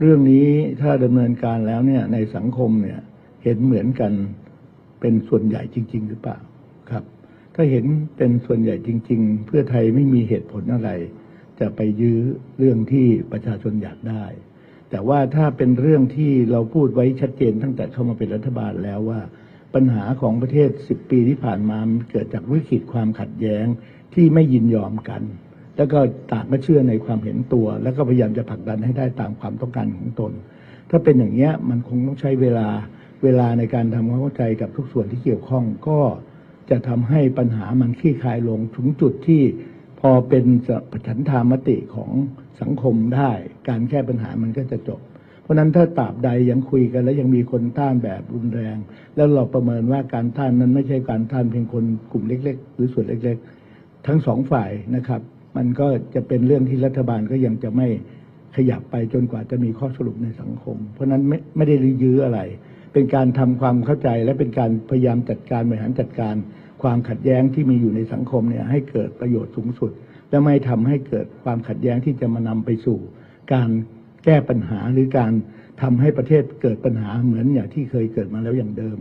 เรื่องนี้ถ้าดำเนินการแล้วเนี่ยในสังคมเนี่ยเห็นเหมือนกันเป็นส่วนใหญ่จริง ๆ หรือเปล่าครับ ถ้าเห็นเป็นส่วนใหญ่จริง ๆ เพื่อไทยไม่มีเหตุผลอะไร จะไปยื้อเรื่องที่ประชาชนอยากได้ แต่ว่าถ้าเป็นเรื่องที่เราพูดไว้ชัดเจนตั้งแต่เข้ามาเป็นรัฐบาลแล้วว่า ปัญหาของประเทศ 10 ปีที่ผ่านมามเกิดจากวิกฤตความขัดแย้งที่ไม่ยินยอมกัน แล้วก็ต่างก็เชื่อในความเห็นตัว แล้วก็พยายามจะผลักดันให้ได้ตามความต้องการของตน ถ้าเป็นอย่างเนี้ยมันคงต้องใช้เวลาเวลาในการทำความเข้าใจกับทุกส่วนที่เกี่ยวข้องก็จะทำให้ปัญหามันคลี่คลายลงถึงจุดที่พอเป็นฉันทามติของสังคมได้ การแก้ปัญหามันก็จะจบ เพราะฉะนั้นถ้าตราบใดยังคุยกัน แล้วยังมีคนต้านแบบรุนแรง แล้วเราประเมินว่าการต้านนั้นไม่ใช่การต้านเพียงคนกลุ่มเล็ก ๆ หรือส่วนเล็ก ๆ ทั้งสองฝ่ายนะครับ มันก็จะเป็นเรื่องที่รัฐบาลก็ยังจะไม่ขยับไปจนกว่าจะมีข้อสรุปในสังคม เพราะนั้นไม่ไม่ได้ยื้ออะไร เป็นการทำความเข้าใจและเป็นการพยายามจัดการบริหารจัดการ ความขัดแย้งที่มีอยู่ในสังคมเนี่ยให้เกิดประโยชน์สูงสุด และไม่ทำให้เกิดความขัดแย้งที่จะมานำไปสู่ การแก้ปัญหาหรือการทำให้ประเทศเกิดปัญหาเหมือนอย่างที่เคยเกิดมาแล้วอย่างเดิม